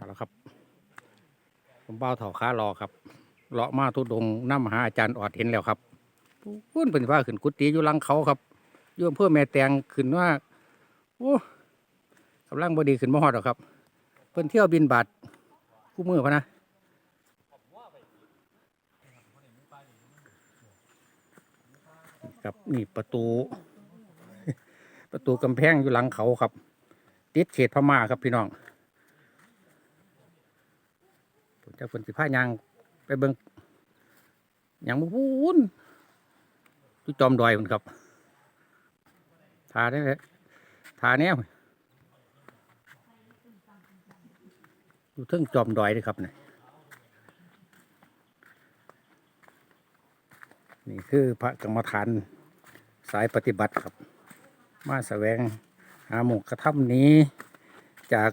เอาละครับ ผมเบ้าเถาค้ารอครับเลาะมาทุดงน้ำมหาอาจารย์ออดเห็นแล้วครับพุ่นเป็นว่าขึ้นกุฏิอยู่หลังเขาครับอยู่อำเพื่อแม่แตงขึ้นว่าโอ้กำลังบดีขึ้นมาฮอดหรอครับ เพิ่นเที่ยวบินบาทคู่มือพะนะครับนี่ประตู ประตูกำแพงอยู่หลังเขาครับ ติดเขตพม่าครับพี่น้อง ผมจะคนสิผ้ายางไปเบิงยังบุ้นที่จอมดอยมันครับทาได้ยทาเนี้ยอยู่เทิงจอมดอยเลยครับเนี่ยนี่คือพระกรรมฐานสายปฏิบัติครับ มาแสวงหาหมกกระทำนี้จาก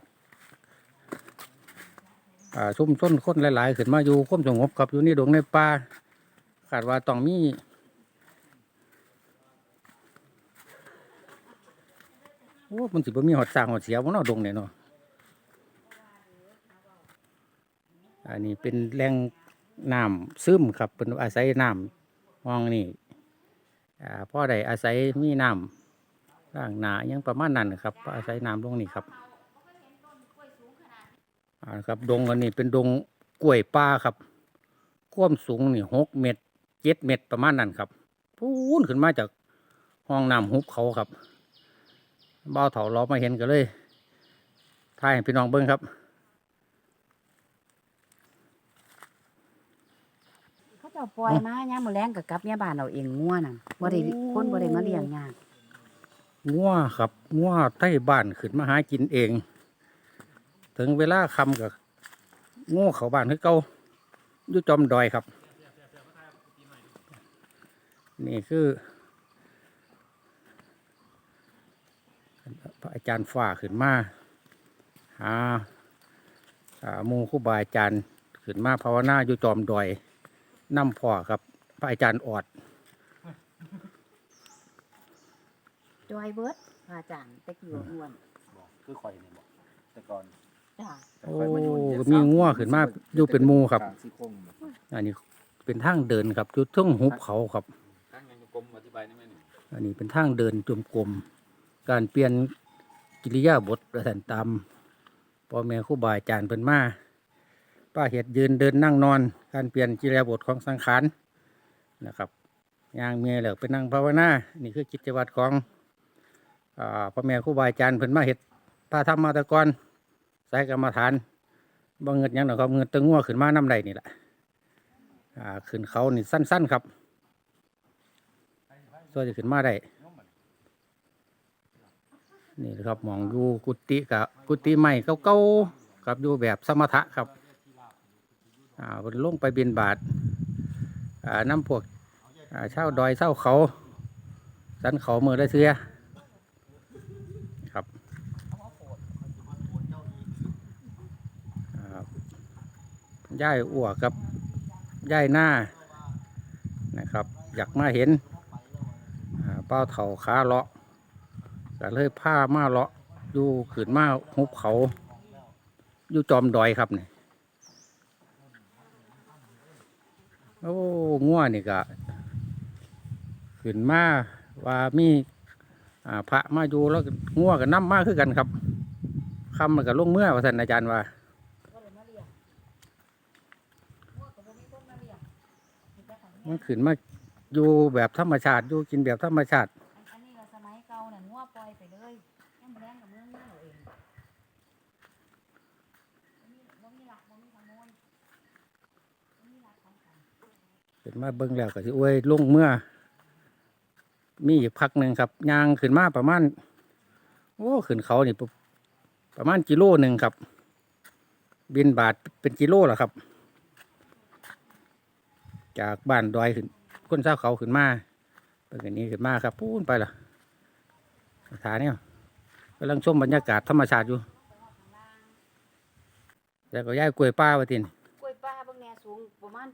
ชุ่มชนคนหลายๆขึ้นมาอยู่ควมสงบครับอยู่ในดงในป่าคาดว่าต้องมีโอ้มันสิบ่มีหอดสร้างหอดเสียบ่เนาะดงเนี่ยเนาะอันนี้เป็นแหล่งน้ำซึมครับเป็นอาศัยน้ำมองนี่อ่าพ่อใดอาศัยมีน้ำร่างหนาอิหยังประมาณนั้นครับ อาศัยน้ำลงนี่ครับ อ่าครับดงอันนี้เป็นดงกล้วยป่าครับความสูงนี่หกเมตรเจ็ดเมตรประมาณนั้นครับพูนขึ้นมาจากห้องน้ำหุบเขาครับเบ้าวเถาเรามาเห็นกันเลยถ่ายให้พี่น้องเบิ้งครับเขาเจะปล่อยมาย่ามมื้อแรงกับกลับเมียบ้านเอาเองงัวน่ะบ่ได้โอ้คนบ่ได้มาเลี้ยงยากงัวครับงัวใต้บ้านขึ้นมาหากินเอง ถึงเวลาคำกับงูเขาบ้านคือเก่าอยู่จอมดอยครับ นี่คือพระอาจารย์ฝ่าขึ้นมาหาอ่าหมูครูบาอาจารย์ขึ้นมาภาวนาอยู่จอมดอยนำพ่อครับ พระอาจารย์ออดจอยเบิดพระอาจารย์แต่กี้ว่าอ้วนบอกคือข่อยนี่บอกแต่ก่อน จ้าแต่ข่อยมาอยู่นี่โอ้มีงัวขึ้นมาอยู่เป็นหมู่ครับกลางซี่โครงแบบอันนี้เป็นทางเดินครับจุดทุ่งหุบเขาครับทางยังกลมอธิบายได้ไหมหนึ่งอันนี้เป็นทางเดินจมกลมการเปลี่ยนกิริยาบทประสันตามพ่อแม่ครูบาอาจารย์เพิ่นมาป้าเห็ดยืนเดินนั่งนอน การเปลี่ยนกิริยาบทของสังขารนะครับย่างเมียแล้วไปนั่งภาวนานี่คือกิจวัตรของอ่าพ่อแม่ครูบาอาจารย์เพิ่นมาเห็ดพาทำมาแตะกอน สายกรรมฐานบ่เงิดยังหรอกครับเงิดตะงัวขึ้นมาน้ำใดนี่แหละอ่าขึ้นเขานี่สั้น ๆ ครับส่วจะขึ้นมาได้นี่ครับมองอยู่กุฏิกับกุฏิใหม่เก่าๆกับอยู่แบบสมถะครับอ่าเพิ่นลงไปบินบาทอ่าน้ำพวกอ่าเช่าดอยเช่าเขา สันเขาเมือได้เสียครับอ่า ย่ายอ้วกับย่ายหน้านะครับ อยากมาเห็นเป้าเถาขาเลาะก็เลยผ้ามาเลาะอยู่ขืนมาหุบเขาอยู่จอมดอยครับเนี่ยโอ้ง่วนี่ก็ขืนมาว่ามีอ่าพระมาอยู่แล้วง่วกับน้ำมาคือกันครับคำมันก็ลงเมื่อว่าสันอาจารย์ว่า บ่ได้มาเลี้ยงงัวก็บ่มีคนมาเลี้ยง มีแต่ของมันขืนมาอยู่แบบธรรมชาติอยู่กินแบบธรรมชาติ อันอันนี้ก็สมัยเก่าน่ะงัวปล่อยไปเลยย่ามมื้อแรงกับเมืองมาเอาเองบ่มีบ่มีหลักบ่มีขโมยบ่มีหลักของกันขึ้นมาเบิ้งแล้วก็สิอวยลงเมื่อ มีอีกพักหนึ่งครับยางขึ้นมาประมาณโอ้ขึ้นเขานี่ประประมาณกิโลหนึ่งครับ บินบาทเป็นกิโลแหละครับ จากบ้านดอยขึ้นก้นเช้าเขาขึ้นมาเป็นอย่างนี้ขึ้นมาครับพูนไปละสถานเนี่ยกำลังชมบรรยากาศธรรมชาติอยู่แล้วก็ย้ายกล้วยป้าไว้ทินกล้วยป้าเบางแหน่สูงประมาณ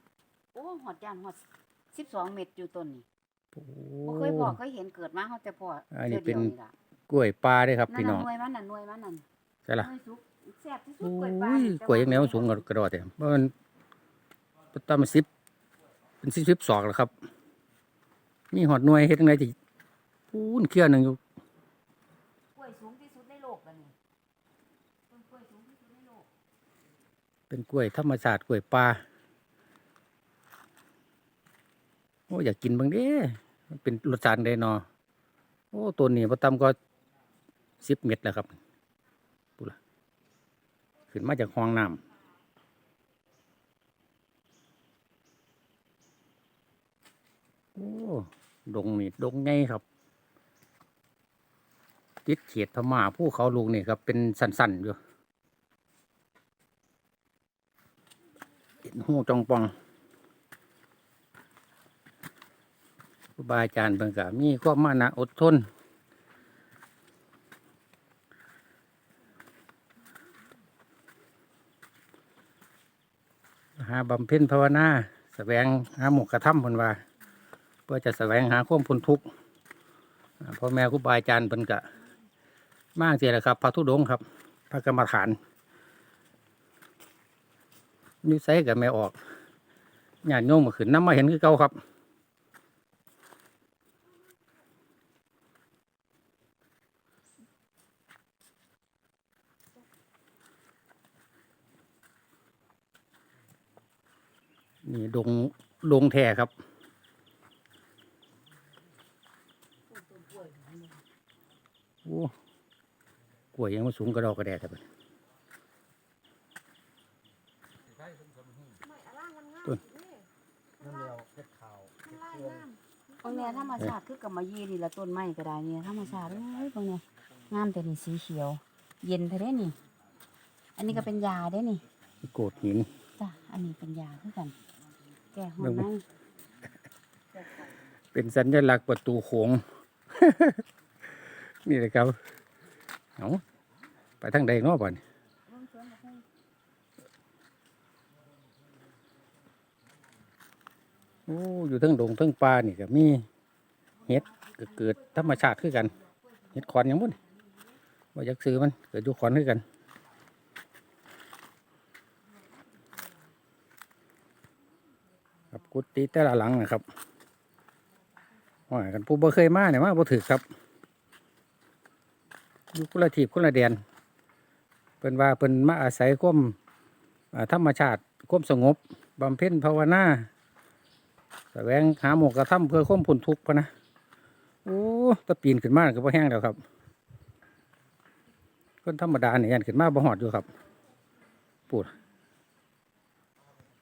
โอ้หอดยานหอดสิบสองเมตรอยู่ต้นนี่บ่เคยพอเคยเห็นเกิดมาเขาแต่พออันนี้เทื่อดียวเป็นล่ะกล้วยป้าเด้วยครับนั่พี่นน้น่ะองหน่วยมันน่ะหน่วยมันนั่นใช่ละหน่วยสุกแซ่บที่สุโอ้ดกล้วยปลายกล้วยยังแนวสูงกระดอแต่เพราะมันตามสิบ เป็นสิบสิบสองแล้วครับ มีหอดหน่วยเฮ็ดยังไงที่ปูนเคลียร์หนึ่งอยู่กล้วยสูงที่สุดในโลกแล้วนี่ต้นกล้วยสูงที่สุดในโลกเป็นกล้วยธรรมชาติกล้วยปลาโอ้อยากกินบางเด้มันเป็นรสชาติใดเนอโอ้ตัวนี้พอตำก็สิบเม็ดแล้วครับปูละขึ้นมาจากห้องน้ำ โอ้ดงนี่ดงไงครับ ติดเขตพม่าผู้เขาลูกนี่ครับ เป็นสันๆอยู่เห็นหูจองปองครูบาอาจารย์เบิ่งกะมีความมานะอดทน หาบำเพ็ญภาวนาแสวงหาหมกกระทำเพิ่นว่า เพื่อจะแสวงหาความพ้นทุกข์พ่อแม่ครูบาอาจารย์เพิ่นกะมากเสียแหละครับพระธุดงค์ครับ พระกรรมฐานนิสัยกับแม่ออกญาติโยมมาขึ้นน้ำมาเห็นคือเก่าครับนี่ดงดงแท้ครับ โอ้กล้ วยยังมาสูงกระดอกกระแดดครับต้นนั่นเดียวเพชรขาวบางแนวธรรมชาติคือกำมะยี่นี่ละต้นไม้ก็ได้เนี่ยธรรมชาติเอ้ยบางแนวงามแต่นี่สีเขียว เย็นแท้เด้นี่ อันนี้ก็เป็นยาเด้นี่โกดหินจ้ะอันนี้เป็นยาคือกัน แก้หัวเบิ่งในเป็นสัญลักษณ์ประตูโขง นี่เลยครับเอา ไปทางใดเนาะบ่อนโอ้อยู่ทั้งดงทั้งป่านี่ก็มีเห็ดก็เกิดธรรมชาติคือกันเห็ดขอนหยังบุ่นว่าอยากซื้อมันเกิดอยู่ขอนคือกันครับกุฏิแต่ละหลังนะครับว่ากันผู้บ่เคยมาเนี่ยมาบ่ถือครับอยู่คนละทีบคนละแดน พิ่นว่าเพิ่นมาอาศัยควมธรรมชาติควมสงบบำเพ็ญภาวนาแสวงหาหมกกระทำเพื่อควมพ้นทุกข์พะนะโอ้ตะปีนขึ้นมาก็บ่แห้งแล้วครับ คนธรรมดาเนี่ยยันขึ้นมาบ่หอดอยู่ครับปูด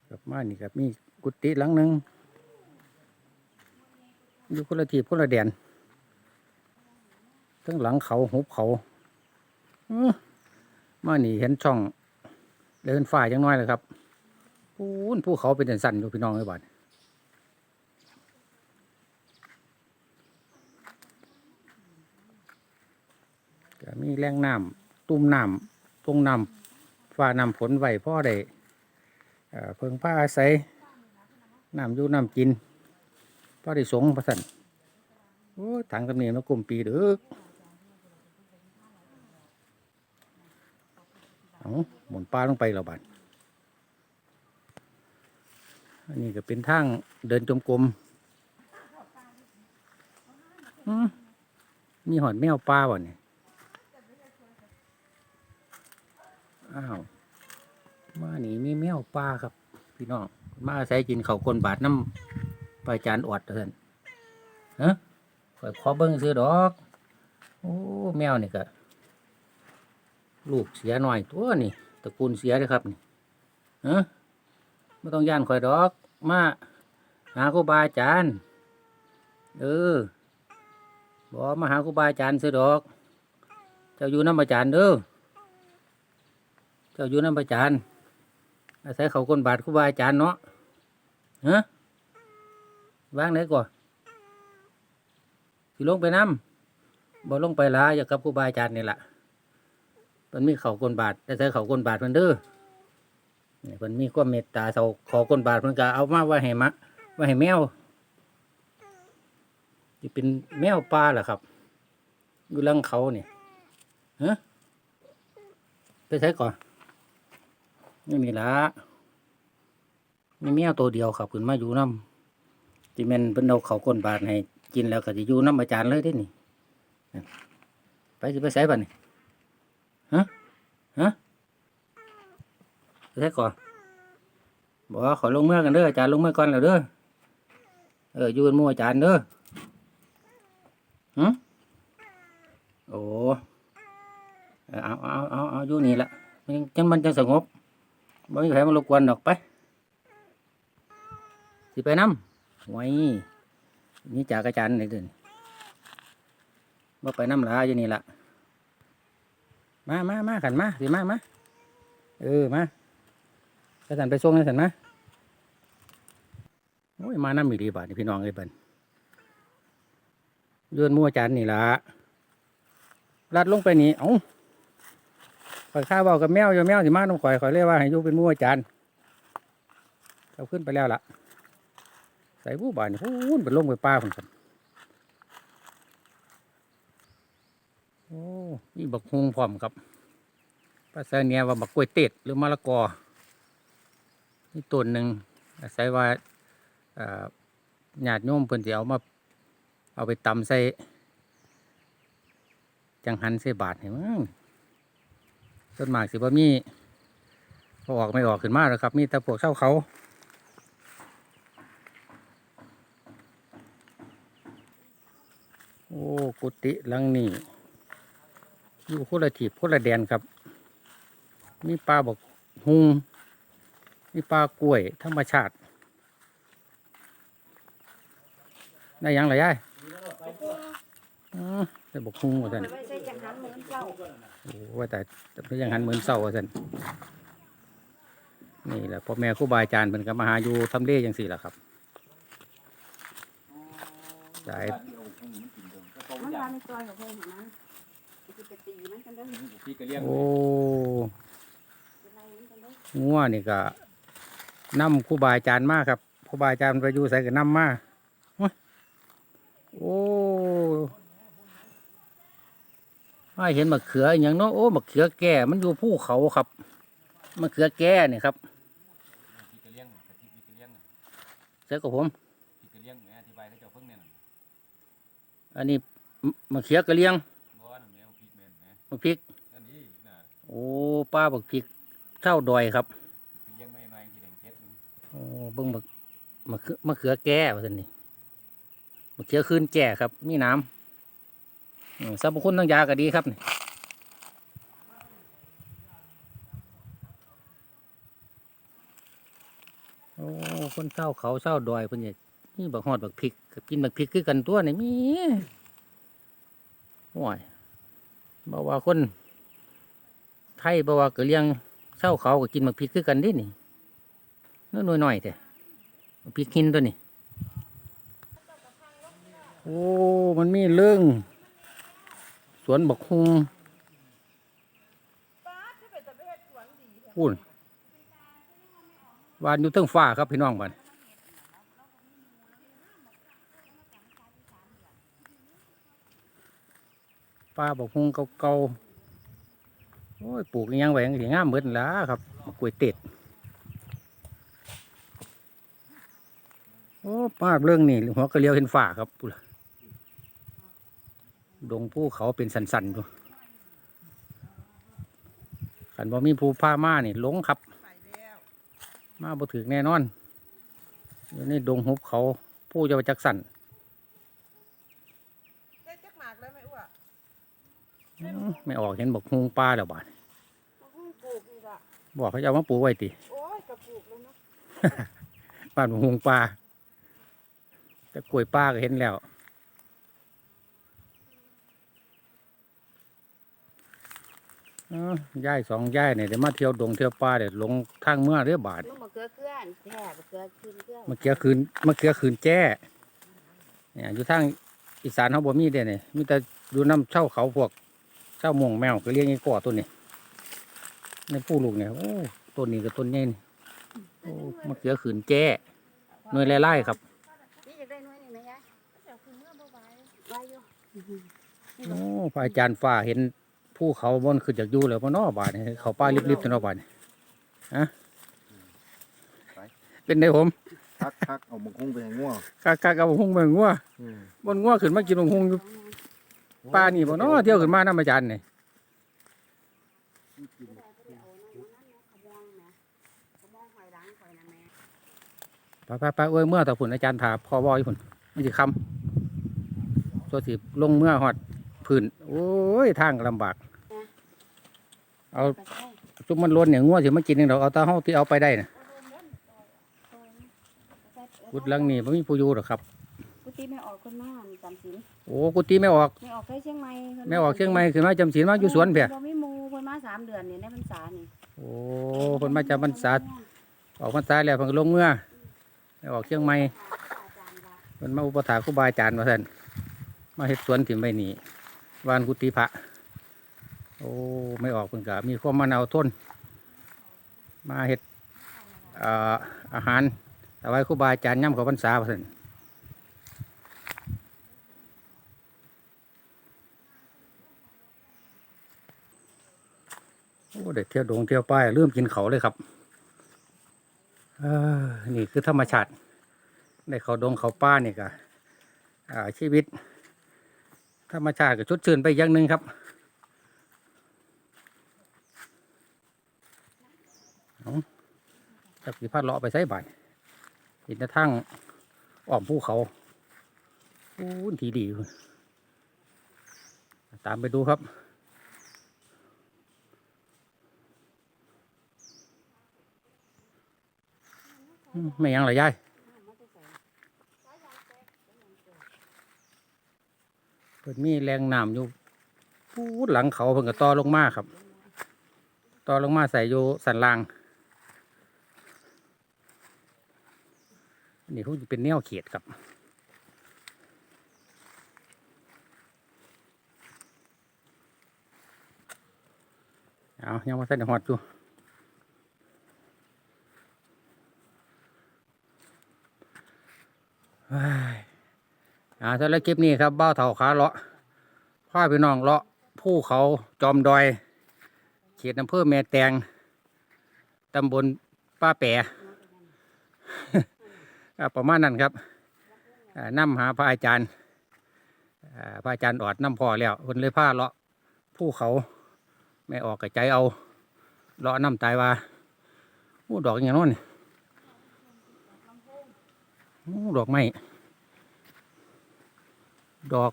กลับมานี่ครับมีกุฏิหลังหนึ่งอยู่คนละทีคนละแดนทั้งหลังเขาหุบเขาอือ มานี่เห็นช่องเดินฝ่ายยังน้อยเลยครับปูนภูเขาเป็นสันอยู่พี่น้องไอ้บ้านก็มีแรงน้ำตุ้มน้ำตรงน้ำฟ้าน้ำฝนไหวพ่อได้เอ่อเพิ่งผ้าอาศัยน้ำอยู่น้ำกินพ่อได้สงพระสันโอ้ถังกำเนียงแล้วกลมปีเด้อ เอาหมุนปลาลงไปแล้วบัดอันนี้ก็เป็นทางเดินจมกลมอืมมีหอดแมวปลาบ่เนี่ยอ้าว มาหนีมีแมวปลาครับ พี่น้อง มาใช้กินเขาคนบาทน้ำปลาจานอดเถินฮะข่อยขอเบิ้งซื้อดอก โอ้ แมวนี่ก็ ลูกเสียหน่อยตัวนี่ตระกูลเสียเลยครับนี่ฮะไม่ต้องย่านข่อยดอก มาหาครูบาอาจารย์เออบอกมาหาครูบาอาจารย์ซื้อดอก เจ้าอยู่น้ำอาจารย์เด้อเจ้าอยู่น้ำอาจารย์อาศัยเขาคนบาทครูบาอาจารย์เนาะฮะวางไหนก่อนสิลงไปน้ำบ่ลงไปละอย่ากับครูบาอาจารย์นี่แหละ มันมีเขาคนบาทอาศัยเขาคนบาทมันเด้อนี่มันมีความเมตตาเขาขอคนบาทมันก็เอามาไว้ให้มะไว้ให้แมวจะเป็นแมวป่าเหรอครับอยู่ลังเขาเนี่ยฮะไปใช้ก่อนนี่มีละมีแมวตัวเดียวครับขึ้นมาอยู่น้ำจิเมนเป็นเอาเขาก้นบาทให้กินแล้วก็จะอยู่น้ำอาจารย์เลยได้นี่นั่ไปสิไปใส่บัดนี่ ฮะฮะไปใช้ก่อนบอกว่าขอลงเมื่อกันเด้ออาจารย์ลงเมื่อก่อนแล้วเด้อเออยู่เป็นมู่อาจารย์เด้อฮะโอ้เอาเอาเอาเอาอยู่นี่ละมันจังมันจะสงบไม่มีใครมารบกวนดอกไปสิไปน้ำไว้นี่จากอาจารย์นี่เดินบ่ไปน้ำลาอยู่นี่ละ มามามาขันมาสิมามาเออมาอาจารย์ไปส่งให้สันมาโอ้ยมาน้ำมีดีบาทนี่พี่น้องเลยบันเยือนมู่อาจารย์นี่ละลัดลงไปนี่เอ้าข่อยข้าเบากับแมวอยู่แมวสิมาน้ำข่อยข่อยเรียกว่าให้ยูเป็นมู่อาจารย์เอาขึ้นไปแล้วล่ะ ใส่ผู้บานนี่พูนเป็นลงไปป้าคนกัน อ้นี่บักฮุงพร้อมครับภาษาเนียว่าบักกล้วยเต็ดหรือมะละกอนี่ต้นหนึ่งอาศัยว่าเอ่อญาติโยมเพิ่นสิเอามา เอาไปตำใส่ จังหันใส่บาทให้มั้งต้นหมากสิบ่มีพอออกไม่ออกขึ้นมากแล้วครับ มีแต่พวกเช่าเขาโอ้ กุฏิหลังนี้ อยู่คนละทีบคนละแดนครับ มีปลาบอกฮุงมีปลากล้วย ธรรมชาติได้หยังไรยายอ๋อได้บอกฮุงว่าท่นไว้ใส่จังหันเหมือนเจ้าโอ้ว่าแต่เป็นยังหันเหมือนเศร้าว่าสันนี่แหละพ่อแม่ครูบาอาจารย์เป็นก็มาหาอยู่ทำเลอย่างสี่แหละครับสายมันวางในซอยกับเพิ่นหั่นนะสิไป ตีมันกันเด้อพี่ก็เลี้ยงโอ้สิไล่มันกันเด้องัวนี่ก็นำครูบาอาจารย์มาครับครูบาอาจารย์ไปอยู่ใส่ก็นำมาโอ้ยโอ้ไม่เห็นมะเขืออหย่างเนาะโอ้มะเขือแก่ มันอยู่ภูเขาครับมะเขือแก่นี่ครับพี่ก็เลี้ยงกะทิพี่ก็เลี้ยงเจ้ากับผมพี่ก็เลี้ยงแม่อธิบายเขาเจ้าเพิ่งเนี่ยน่ะอันนี้มมะเขือกระเลียง บ่นั่นแม่เอาพริก แม่นแม่มะพริกนั่นนี่น่ะโอ้ป้าบักพริกเท่าดอยครับพี่เลี้ยงไม่น้อยพี่แดงเพชรนี่โอ้เบิ่งมะมะเขือมะเขือแก่ว่าซั่นนี่มะเขือคืนแก่ครับ มีน้ำอืมสรรพคุณทางยาก็ดีครับนี่โอ้คนเศร้าเขาเศร้าดอยเพิ่นนี่นี่บักฮอดบักพริกกับกินบักพริกคือกันตัวนี่มีโอ้ย บ่ว่าคนไทยบ่ว่ากะเลียงเศร้าเขาก็กินบักพริกคือกันดินี่น้อยน้อยๆแต่บักพริกหินตัวนี้โอ้มันมีเรื่องสวนบักฮุงพูนวานอยู่เทั้งฟ้าครับพี่น้องบ้าน ป้าบักฮุงเก่าๆโอ้ยปลูกยังแหวงสีงามเหมือนล้าครับกล้วยเต็ดโอ้ป้าเรื่องนี่หัวกระเลียวเห็นฝ่าครับปุระดงภูเขาเป็นสันๆอยู่ขันบ่มีภูผ้ามานี่หลงครับ มาบ่ถึงแน่นอนอยู่ในดงหุบเขาผู้จะไปจักสัน ได้จักหมากเลยไหมอ้ว อื้อ ไม่ออกเห็นบอกฮุงป้าแล้วบาดมันเพิ่งปลูกนี่ล่ะบอกเขาจะเอามาปลูกไว้ติโอ้ยกระปลูกแล้วเนาะบ้านหงปลาแต่กล้วยปลาก็เห็นแล้วเอ้อย่ายสองย่ายเนี่ยเดี๋ยวมาเที่ยวดงเที่ยวป่าเดี๋ยวลงทางเมื่อเรือบาทลูกมะเขือเกลือนแท้มะเขือขึ้นเกลือนเมื่อกี้คืนเมื่อกี้คืนแจ้เนี่ยอยู่ทางอีสานเขาบ่มีเด้เนี่ยมีแต่อยู่น้ำเช่าเขาพวก เช่าหมงแมวก็เลี้ยงไอ้ก่อตัวนี้ในผู้ลูกเนี่ยโอ้ต้นนี้กับต้นใหญ่นี่โอ้มะเขือขืนแจ้หน่วยไล่ๆครับนี่อยากได้หน้อยหนึงนะยายเดี๋ยวคือเมื่อบ่ไหวไว้อยู่โอ้พระอาจารย์ฟ้าเห็นภูเขาบนขึ้นจากอยู่แล้วบ่เนอบาดนี่เขาป้าริบๆตัวเนอบาดนี่ฮะเป็นได้ผมคักคักเอาหมกหุ้งไปให้ง่วงคักๆเอาหุ่งเบิ่งงัวอืมบนงัวขึ้นมากินหุ่งอยู่ ป้านี่บ่เนาะเที่ยวขึ้นมาน้ำอาจารย์นี่ไปไปไปเอ้ยเมื่อตะพุ่นอาจารย์ถาพอบอยู่พุ่นมันสิคำตัวสิลงเมื่อฮอดพื้นโอ้ยทางลำบาก เอาช่จุ่มมันล้นเนี่ยงัวสิมากินนี่ดอกเอาตาเฮาที่เอาไปได้น่ะกุดลังนี่บ่มีผู้อยู่หรอกครับ กุฏิไม่ออกคนมามีจำศีลโอ้กุฏิไม่ออกไม่ออกไปเชียงใหม่พิ่นไม่ออกเชียงใหม่ขึ้นมาจำศีลมาอยู่สวนเพียบ่มีหมู่เพิ่นมาสามเดือนนี่ในพรรษานี่โอ้เพิ่นมาจากพรรษาออกพรรษาแล้วเพิ่นก็ลงเมื่อไม่ออกเชียงใหม่อาจารย์ว่าเพิ่นมาอุปถากครูบาอาจารย์ว่าซั่นมาเฮ็ดสวนถิ่มไว้นี่วานกุฏิพระ โอ้ไม่ออกเพิ่นก็มีความมะนาวทนมาเฮ็ดเอ่ออาหารถวายครูบาอาจารย์ย่ำเขาพรรษาว่าซั่น เด็กเที่ยวดงเที่ยวป้ายเริ่มกินเขาเลยครับอนี่คือธรรมชาติในเขาดงเขาป้านี่ก็อ่าชีวิต ธรรมชาติก็ชุดชื่นไปอย่างหนึ่งครับจักสีพาดเลาะไปใส่บ่ายเห็นแต่ทั้งอ้อมภูเขาอู้นทีดี ตามไปดูครับ ไม่ยังเหรอยายเพิ่นมีแรงน้ำอยู่พูดหลังเขาเพิ่นก็ต่อลงมาครับ ต่อลงมาใส่อยู่สันล่างนนี้เขาจะเป็นแนวเขียดครับเอายังมาใส่หอดอยู่เฮ้ย อ่าสำหรับคลิปนี้ครับเบ้าเถาขาเลาะพ่อพี่น้องเลาะภูเขาจอมดอย เขตอำเภอแม่แตงตำบลป้าแปะอ่าประมาณนั้นครับอ่านํหาพระอาจารย์อ่าพระอาจารย์ออดน้ำพอแล้วคนเลยพาเลาะภูเขาไม่ออกกับใจเอาเลาะน้ำตายว่าโอ้ดอกอย่างโน้นนี่โอ้ ดอกไม้ดอก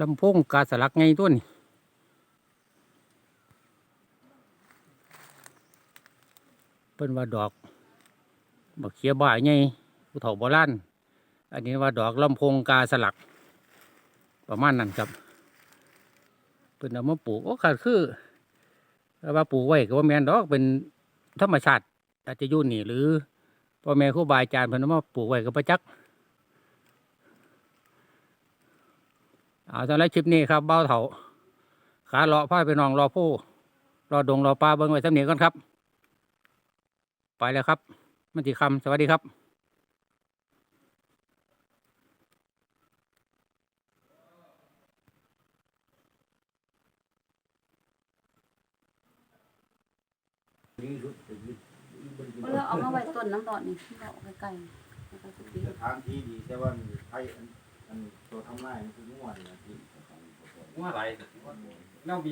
ลำโพงกาสลักไงตัวนี่เป็นว่าดอกบักเขียบ่ายไงผู้เฒ่าโบราณอันนี้ว่าดอกลำโพงกาสลัก ประมาณนั้นครับเป็นเอามาปลูกโอ้ขาดคือว่าปลูกไว้ก็ว่าแมนดอกเป็นธรรมชาติอาจจะยู่นี่หรือ พ่อแม่ครูบาอาจารย์เพิ่นมาปลูกไว้ก็ประจักเอาสำหรับคลิปนี้ครับเบ้าเถาขาเลาะผ้าไปนองรอผู้รอดงรอปลาเบิ้งไว้สำเนียงก่อนครับ ไปแล้วครับ มันติคำสวัสดีครับ เพิ่นเอามาไว้ต้นน้ำดอกนี่ดอกใกล้ๆแล้วก็กุฏิสถานที่ดีแต่ว่าไอ้อันอันตัวทำลายมันคือง่วงนี่นะที่ ว่าอะไรเน่ามี